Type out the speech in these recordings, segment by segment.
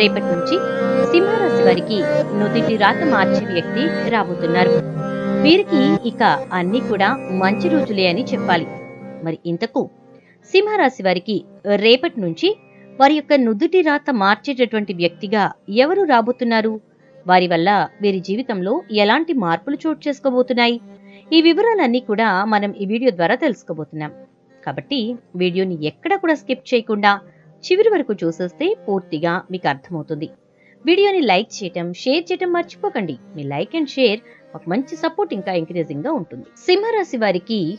రేపటి నుంచి సింహరాశి వారికి నుదుటి రాత మార్చే వ్యక్తి రాబోతున్నారు. వీరికి ఇక అన్ని కూడా మంచి రోజులే అని చెప్పాలి. మరి ఇంతకు సింహరాశి వారికి రేపటి నుంచి వారి యొక్క నుదుటి రాత మార్చేటటువంటి వ్యక్తిగా ఎవరు రాబోతున్నారు? వారి వల్ల వీరి జీవితంలో ఎలాంటి మార్పులు చోటు చేసుకోబోతున్నాయి? ఈ వివరాలన్నీ కూడా మనం ఈ వీడియో ద్వారా తెలుసుకోబోతున్నాం. కాబట్టి వీడియోని ఎక్కడ కూడా స్కిప్ చేయకుండా చివరి వరకు చూసేస్తే పూర్తిగా మీకు అర్థమవుతుంది. వీడియోని లైక్ చేయటం షేర్ చేయటం మర్చిపోకండి. మీ లైక్ అండ్ షేర్ ఒక మంచి సపోర్ట్ ఇంకా ఎంకరేజింగ్గా ఉంటుంది. సింహరాశి వారికి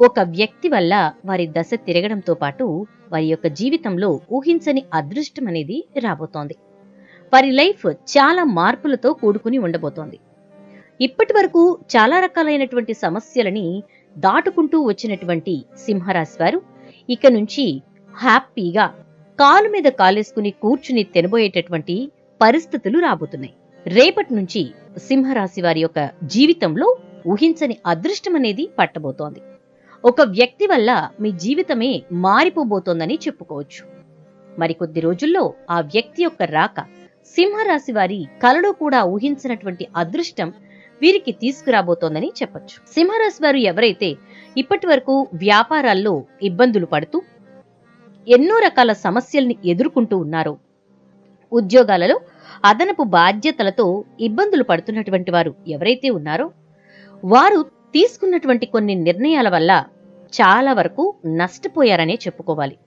ఒక వ్యక్తి వల్ల వారి దశ తిరగడంతో పాటు వారి యొక్క జీవితంలో ఊహించని అదృష్టం అనేది రాబోతోంది. వారి లైఫ్ చాలా మార్పులతో కూడుకుని ఉండబోతోంది. ఇప్పటి వరకు చాలా రకాలైనటువంటి సమస్యలని దాటుకుంటూ వచ్చినటువంటి సింహరాశి వారు ఇక నుంచి హ్యాపీగా కాలు మీద కాలేసుకుని కూర్చుని తినబోయేటటువంటి పరిస్థితులు రాబోతున్నాయి. రేపటి నుంచి సింహరాశి వారి యొక్క జీవితంలో ఊహించని అదృష్టం అనేది పట్టబోతోంది. ఒక వ్యక్తి వల్ల మీ జీవితమే మారిపోబోతోందని చెప్పుకోవచ్చు. మరికొద్ది రోజుల్లో ఆ వ్యక్తి యొక్క రాక సింహరాశి వారి కలలో కూడా ఊహించినటువంటి అదృష్టం వీరికి తీసుకురాబోతోందని చెప్పొచ్చు. సింహరాశి వారు ఎవరైతే ఇప్పటి వరకు వ్యాపారాల్లో ఇబ్బందులు పడుతూ ఎన్నో రకాల సమస్యల్ని ఎదుర్కొంటూ ఉన్నారు. ఉద్యోగాలలో అదనపు బాధ్యతలతో ఇబ్బందులు పడుతున్నటువంటి వారు ఎవరైతే ఉన్నారో వారు తీసుకున్నటువంటి కొన్ని నిర్ణయాల వల్ల చాలా వరకు నష్టపోయారనే చెప్పుకోవాలి.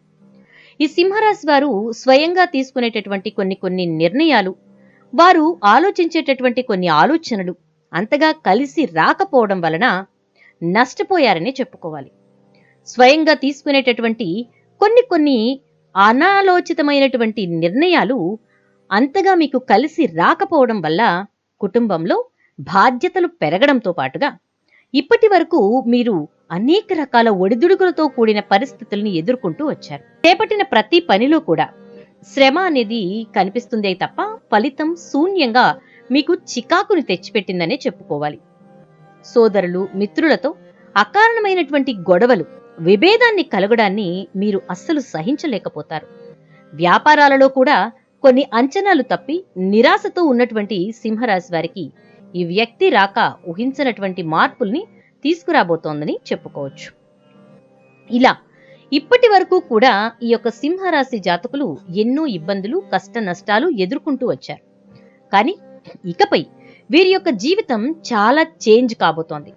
ఈ సింహరాశి వారు స్వయంగా తీసుకునేటటువంటి కొన్ని కొన్ని నిర్ణయాలు వారు ఆలోచించేటటువంటి కొన్ని ఆలోచనలు అంతగా కలిసి రాకపోవడం వలన నష్టపోయారనే చెప్పుకోవాలి. స్వయంగా తీసుకునేటటువంటి కొన్ని కొన్ని అనాలోచితమైనటువంటి నిర్ణయాలు అంతగా మీకు కలిసి రాకపోవడం వల్ల కుటుంబంలో బాధ్యతలు పెరగడంతో పాటుగా ఇప్పటి వరకు మీరు అనేక రకాల ఒడిదుడుకులతో కూడిన పరిస్థితుల్ని ఎదుర్కొంటూ వచ్చారు. చేపట్టిన ప్రతి పనిలో కూడా శ్రమ అనేది కనిపిస్తుందే తప్ప ఫలితం శూన్యంగా మీకు చికాకుని తెచ్చిపెట్టిందనే చెప్పుకోవాలి. సోదరులు మిత్రులతో అకారణమైనటువంటి గొడవలు విభేదాన్ని కలగడాన్ని మీరు అస్సలు సహించలేకపోతారు. వ్యాపారాలలో కూడా కొన్ని అంచనాలు తప్పి నిరాశతో ఉన్నటువంటి సింహరాశి వారికి ఈ వ్యక్తి రాక ఊహించినటువంటి మార్పుల్ని తీసుకురాబోతోందని చెప్పుకోవచ్చు. ఇలా ఇప్పటి వరకు కూడా ఈ యొక్క సింహరాశి జాతకులు ఎన్నో ఇబ్బందులు కష్ట నష్టాలు ఎదుర్కొంటూ వచ్చారు. కానీ ఇకపై వీరి యొక్క జీవితం చాలా చేంజ్ కాబోతోంది.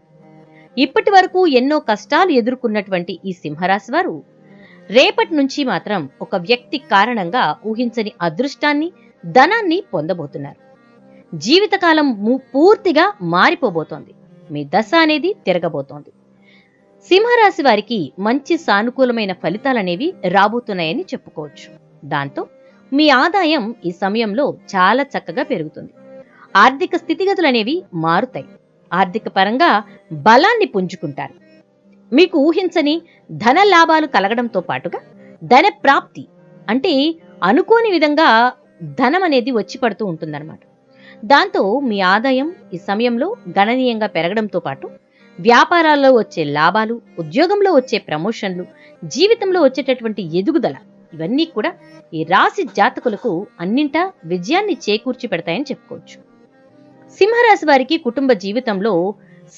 ఇప్పటి వరకు ఎన్నో కష్టాలు ఎదుర్కొన్నటువంటి ఈ సింహరాశి వారు రేపటి నుంచి మాత్రం ఒక వ్యక్తి కారణంగా ఊహించని అదృష్టాన్ని ధనాన్ని పొందబోతున్నారు. జీవితకాలం పూర్తిగా మారిపోబోతోంది. మీ దశ అనేది తిరగబోతోంది. సింహరాశి వారికి మంచి సానుకూలమైన ఫలితాలనేవి రాబోతున్నాయని చెప్పుకోవచ్చు. దాంతో మీ ఆదాయం ఈ సమయంలో చాలా చక్కగా పెరుగుతుంది. ఆర్థిక స్థితిగతులు అనేవి మారుతాయి. ఆర్థిక పరంగా బలాన్ని పుంజుకుంటారు. మీకు ఊహించని ధన లాభాలు కలగడంతో పాటుగా ధన ప్రాప్తి అంటే అనుకోని విధంగా ధనం అనేది వచ్చి పడుతూ ఉంటుందన్నమాట. దాంతో మీ ఆదాయం ఈ సమయంలో గణనీయంగా పెరగడంతో పాటు వ్యాపారాల్లో వచ్చే లాభాలు ఉద్యోగంలో వచ్చే ప్రమోషన్లు జీవితంలో వచ్చేటటువంటి ఎదుగుదల ఇవన్నీ కూడా ఈ రాశి జాతకులకు అన్నింటా విజయాన్ని చేకూర్చి పెడతాయని చెప్పుకోవచ్చు. సింహరాశి వారికి కుటుంబ జీవితంలో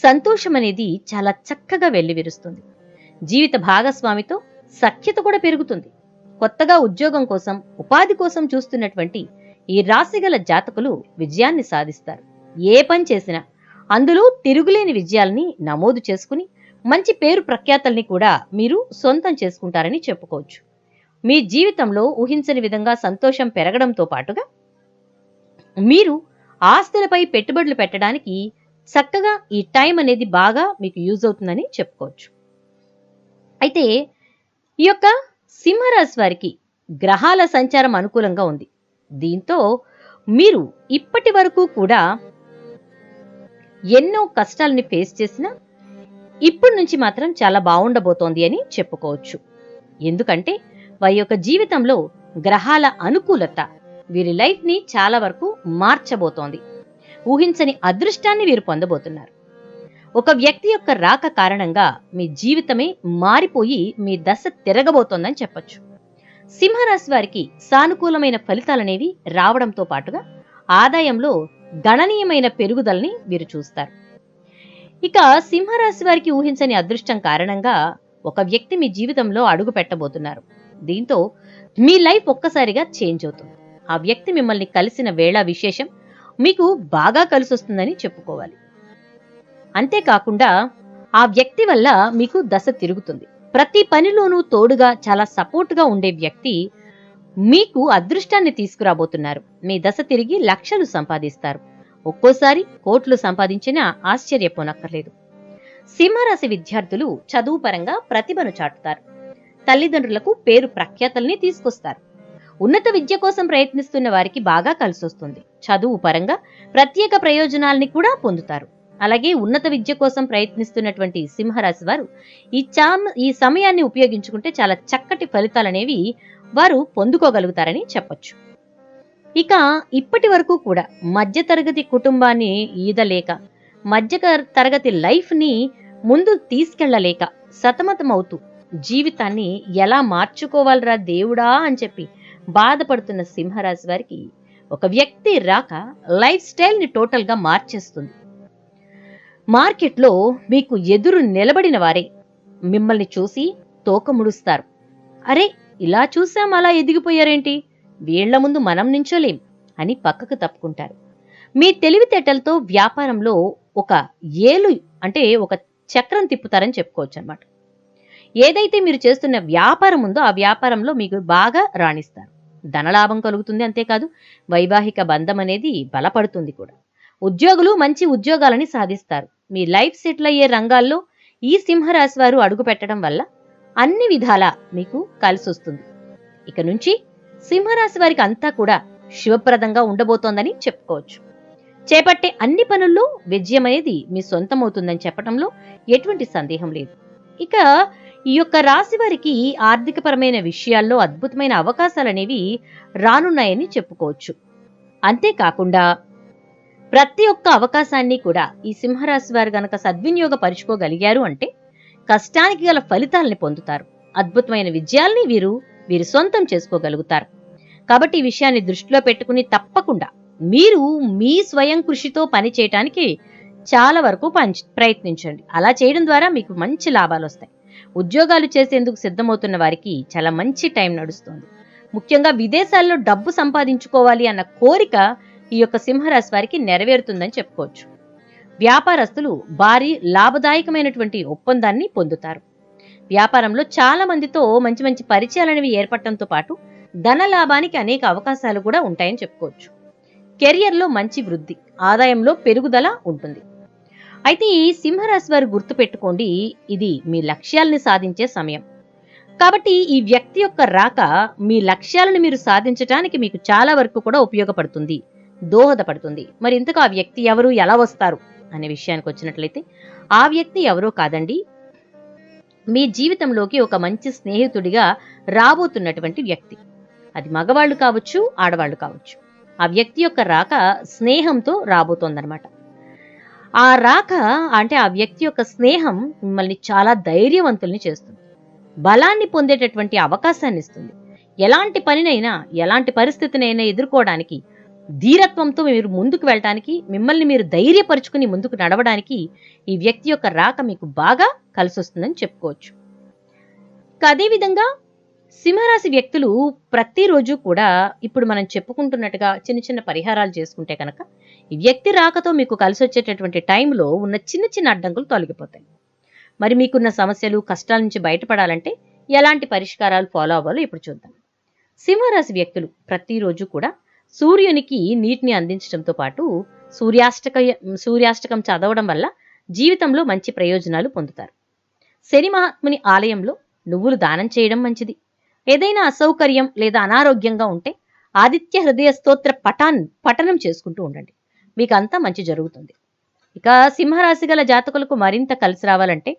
సంతోషం అనేది చాలా చక్కగా వెల్లివిరుస్తుంది. జీవిత భాగస్వామితో సఖ్యత కూడా పెరుగుతుంది. కొత్తగా ఉద్యోగం కోసం ఉపాధి కోసం చూస్తున్నటువంటి ఈ రాశిగల జాతకులు విజయాన్ని సాధిస్తారు. ఏ పని చేసినా అందులో తిరుగులేని విజయాల్ని నమోదు చేసుకుని మంచి పేరు ప్రఖ్యాతల్ని కూడా మీరు సొంతం చేసుకుంటారని చెప్పుకోవచ్చు. మీ జీవితంలో ఊహించని విధంగా సంతోషం పెరగడంతో పాటుగా మీరు ఆస్తులపై పెట్టుబడులు పెట్టడానికి చక్కగా ఈ టైం అనేది బాగా మీకు యూజ్ అవుతుందని చెప్పుకోవచ్చు. అయితే ఈ యొక్క సింహరాశి వారికి గ్రహాల సంచారం అనుకూలంగా ఉంది. దీంతో మీరు ఇప్పటి వరకు కూడా ఎన్నో కష్టాలని ఫేస్ చేసినా ఇప్పటి నుంచి మాత్రం చాలా బాగుండబోతోంది అని చెప్పుకోవచ్చు. ఎందుకంటే వారి యొక్క జీవితంలో గ్రహాల అనుకూలత వీరి లైఫ్ని చాలా వరకు మార్చబోతోంది. ఊహించని అదృష్టాన్ని వీరు పొందబోతున్నారు. ఒక వ్యక్తి యొక్క రాక కారణంగా మీ జీవితమే మారిపోయి మీ దశ తిరగబోతోందని చెప్పొచ్చు. సింహరాశి వారికి సానుకూలమైన ఫలితాలనేవి రావడంతో పాటుగా ఆదాయంలో గణనీయమైన పెరుగుదలని వీరు చూస్తారు. ఇక సింహరాశి వారికి ఊహించని అదృష్టం కారణంగా ఒక వ్యక్తి మీ జీవితంలో అడుగు పెట్టబోతున్నారు దీంతో మీ లైఫ్ ఒక్కసారిగా చేంజ్ అవుతుంది. ఆ వ్యక్తి మిమ్మల్ని కలిసిన వేళ విశేషం మీకు బాగా కలిసొస్తుందని చెప్పుకోవాలి. అంతేకాకుండా ఆ వ్యక్తి వల్ల మీకు దశ తిరుగుతుంది. ప్రతి పనిలోనూ తోడుగా చాలా సపోర్ట్గా ఉండే వ్యక్తి మీకు అదృష్టాన్ని తీసుకురాబోతున్నారు. మీ దశ తిరిగి లక్షలు సంపాదిస్తారు. ఒక్కోసారి కోట్లు సంపాదించినా ఆశ్చర్యపోనక్కర్లేదు. సింహరాశి విద్యార్థులు చదువు పరంగా ప్రతిభను చాటుతారు. తల్లిదండ్రులకు పేరు ప్రఖ్యాతల్ని తీసుకొస్తారు. ఉన్నత విద్య కోసం ప్రయత్నిస్తున్న వారికి బాగా కలిసొస్తుంది. చదువు పరంగా ప్రత్యేక ప్రయోజనాల్ని కూడా పొందుతారు. అలాగే ఉన్నత విద్య కోసం ప్రయత్నిస్తున్నటువంటి సింహరాశి వారు ఈ చామ్ ఈ సమయాన్ని ఉపయోగించుకుంటే చాలా చక్కటి ఫలితాలనేవి వారు పొందుకోగలుగుతారని చెప్పొచ్చు. ఇక ఇప్పటి వరకు కూడా మధ్యతరగతి కుటుంబాన్ని ఈదలేక మధ్య తరగతి లైఫ్ని ముందు తీసుకెళ్ళలేక సతమతమవుతూ జీవితాన్ని ఎలా మార్చుకోవాలరా దేవుడా అని చెప్పి బాధపడుతున్న సింహరాశి వారికి ఒక వ్యక్తి రాక లైఫ్ స్టైల్ని టోటల్గా మార్చేస్తుంది. మార్కెట్లో మీకు ఎదురు నిలబడిన వారే మిమ్మల్ని చూసి తోక ముడుస్తారు. అరే ఇలా చూసాం అలా ఎదిగిపోయారేంటి? వీళ్ళ ముందు మనం నించోలేం అని పక్కకు తప్పుకుంటారు. మీ తెలివితేటలతో వ్యాపారంలో ఒక ఏలు అంటే ఒక చక్రం తిప్పుతారని చెప్పుకోవచ్చు అనమాట ఏదైతే మీరు చేస్తున్న వ్యాపారం ఉందో ఆ వ్యాపారంలో మీకు బాగా రాణిస్తారు. ధనలాభం కలుగుతుంది అంతేకాదు వైవాహిక బంధం అనేది బలపడుతుంది కూడా. ఉద్యోగులు మంచి ఉద్యోగాలని సాధిస్తారు. మీ లైఫ్ సెటిల్ అయ్యే రంగాల్లో ఈ సింహరాశి వారు అడుగు పెట్టడం వల్ల అన్ని విధాల మీకు కలిసొస్తుంది. ఇక నుంచి సింహరాశి వారికి అంతా కూడా శుభప్రదంగా ఉండబోతోందని చెప్పుకోవచ్చు. చేపట్టే అన్ని పనుల్లో విజయం అనేది మీ సొంతమవుతుందని చెప్పడంలో ఎటువంటి సందేహం లేదు. ఇక ఈ యొక్క రాశి వారికి ఆర్థికపరమైన విషయాల్లో అద్భుతమైన అవకాశాలు అనేవి రానున్నాయని చెప్పుకోవచ్చు. అంతేకాకుండా ప్రతి ఒక్క అవకాశాన్ని కూడా ఈ సింహరాశి వారు గనక సద్వినియోగపరుచుకోగలిగారు అంటే కష్టానికి గల ఫలితాలని పొందుతారు. అద్భుతమైన విజయాల్ని వీరు వీరు సొంతం చేసుకోగలుగుతారు. కాబట్టి ఈ విషయాన్ని దృష్టిలో పెట్టుకుని తప్పకుండా మీరు మీ స్వయం కృషితో పని చేయటానికి చాలా వరకు పంచ్ ప్రయత్నించండి. అలా చేయడం ద్వారా మీకు మంచి లాభాలు వస్తాయి ఉద్యోగాలు చేసేందుకు సిద్ధమవుతున్న వారికి చాలా మంచి టైం నడుస్తుంది. ముఖ్యంగా విదేశాల్లో డబ్బు సంపాదించుకోవాలి అన్న కోరిక ఈ యొక్క సింహరాశి వారికి నెరవేరుతుందని చెప్పుకోవచ్చు. వ్యాపారస్తులు భారీ లాభదాయకమైనటువంటి ఒప్పందాన్ని పొందుతారు. వ్యాపారంలో చాలా మందితో మంచి మంచి పరిచయాలనేవి ఏర్పడటంతో పాటు ధన లాభానికి అనేక అవకాశాలు కూడా ఉంటాయని చెప్పుకోవచ్చు. కెరియర్లో మంచి వృద్ధి ఆదాయంలో పెరుగుదల ఉంటుంది. అయితే ఈ సింహరాశి వారు గుర్తుపెట్టుకోండి ఇది మీ లక్ష్యాల్ని సాధించే సమయం. కాబట్టి ఈ వ్యక్తి యొక్క రాక మీ లక్ష్యాలను మీరు సాధించడానికి మీకు చాలా వరకు కూడా ఉపయోగపడుతుంది దోహదపడుతుంది. మరి ఇంతకు ఆ వ్యక్తి ఎవరు ఎలా వస్తారు అనే విషయానికి వచ్చినట్లయితే ఆ వ్యక్తి ఎవరో కాదండి మీ జీవితంలోకి ఒక మంచి స్నేహితుడిగా రాబోతున్నటువంటి వ్యక్తి. అది మగవాళ్ళు కావచ్చు ఆడవాళ్ళు కావచ్చు. ఆ వ్యక్తి యొక్క రాక స్నేహంతో రాబోతోందనమాట ఆ రాక అంటే ఆ వ్యక్తి యొక్క స్నేహం మిమ్మల్ని చాలా ధైర్యవంతుల్ని చేస్తుంది. బలాన్ని పొందేటటువంటి అవకాశాన్ని ఇస్తుంది. ఎలాంటి పనినైనా ఎలాంటి పరిస్థితినైనా ఎదుర్కోవడానికి ధీరత్వంతో మీరు ముందుకు వెళ్ళటానికి మిమ్మల్ని మీరు ధైర్యపరుచుకుని ముందుకు నడవడానికి ఈ వ్యక్తి యొక్క రాక మీకు బాగా కలిసొస్తుందని చెప్పుకోవచ్చు. అదేవిధంగా సింహరాశి వ్యక్తులు ప్రతిరోజు కూడా ఇప్పుడు మనం చెప్పుకుంటున్నట్టుగా చిన్న చిన్న పరిహారాలు చేసుకుంటే కనుక వ్యక్తి రాకతో మీకు కలిసి వచ్చేటటువంటి టైంలో ఉన్న చిన్న చిన్న అడ్డంకులు తొలగిపోతాయి. మరి మీకున్న సమస్యలు కష్టాల నుంచి బయటపడాలంటే ఎలాంటి పరిష్కారాలు ఫాలో అవ్వాలో ఇప్పుడు చూద్దాం. సింహరాశి వ్యక్తులు ప్రతిరోజు కూడా సూర్యునికి నీటిని అందించడంతో పాటు సూర్యాష్టక సూర్యాష్టకం చదవడం వల్ల జీవితంలో మంచి ప్రయోజనాలు పొందుతారు. శని మహాత్ముని ఆలయంలో నువ్వులు దానం చేయడం మంచిది. ఏదైనా అసౌకర్యం లేదా అనారోగ్యంగా ఉంటే ఆదిత్య హృదయ స్తోత్ర పఠాన్ పఠనం చేసుకుంటూ ఉండండి. మీకు అంతా మంచి జరుగుతుంది. ఇక సింహరాశి గల జాతకులకు మరింత కలిసి రావాలంటే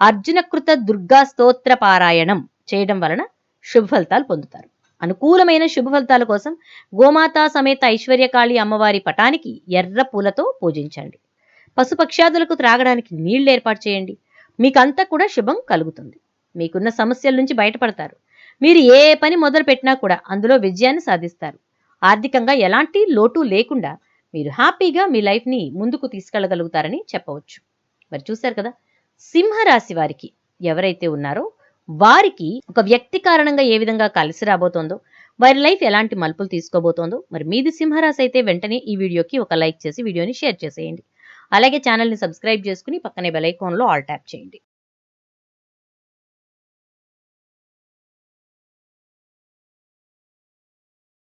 అర్జునకృత దుర్గా స్తోత్ర పారాయణం చేయడం వలన శుభ ఫలితాలు పొందుతారు. అనుకూలమైన శుభ ఫలితాల కోసం గోమాతా సమేత ఐశ్వర్యకాళి అమ్మవారి పటానికి ఎర్ర పూలతో పూజించండి. పశుపక్ష్యాదులకు త్రాగడానికి నీళ్ళు ఏర్పాటు చేయండి. మీకంతా కూడా శుభం కలుగుతుంది. మీకున్న సమస్యల నుంచి బయటపడతారు. మీరు ఏ పని మొదలు పెట్టినా కూడా అందులో విజయాన్ని సాధిస్తారు. ఆర్థికంగా ఎలాంటి లోటు లేకుండా మీరు హ్యాపీగా మీ లైఫ్ని ముందుకు తీసుకెళ్ళగలుగుతారని చెప్పవచ్చు. మరి చూశారు కదా? సింహరాశి వారికి ఎవరైతే ఉన్నారో వారికి ఒక వ్యక్తి కారణంగా ఏ విధంగా కలిసి రాబోతోందో వారి లైఫ్ ఎలాంటి మలుపులు తీసుకోబోతోందో మరి మీది సింహరాశి అయితే వెంటనే ఈ వీడియోకి ఒక లైక్ చేసి వీడియోని షేర్ చేసేయండి. అలాగే ఛానల్ని సబ్స్క్రైబ్ చేసుకుని పక్కనే బెల్ ఐకాన్లో ఆల్ ట్యాప్ చేయండి.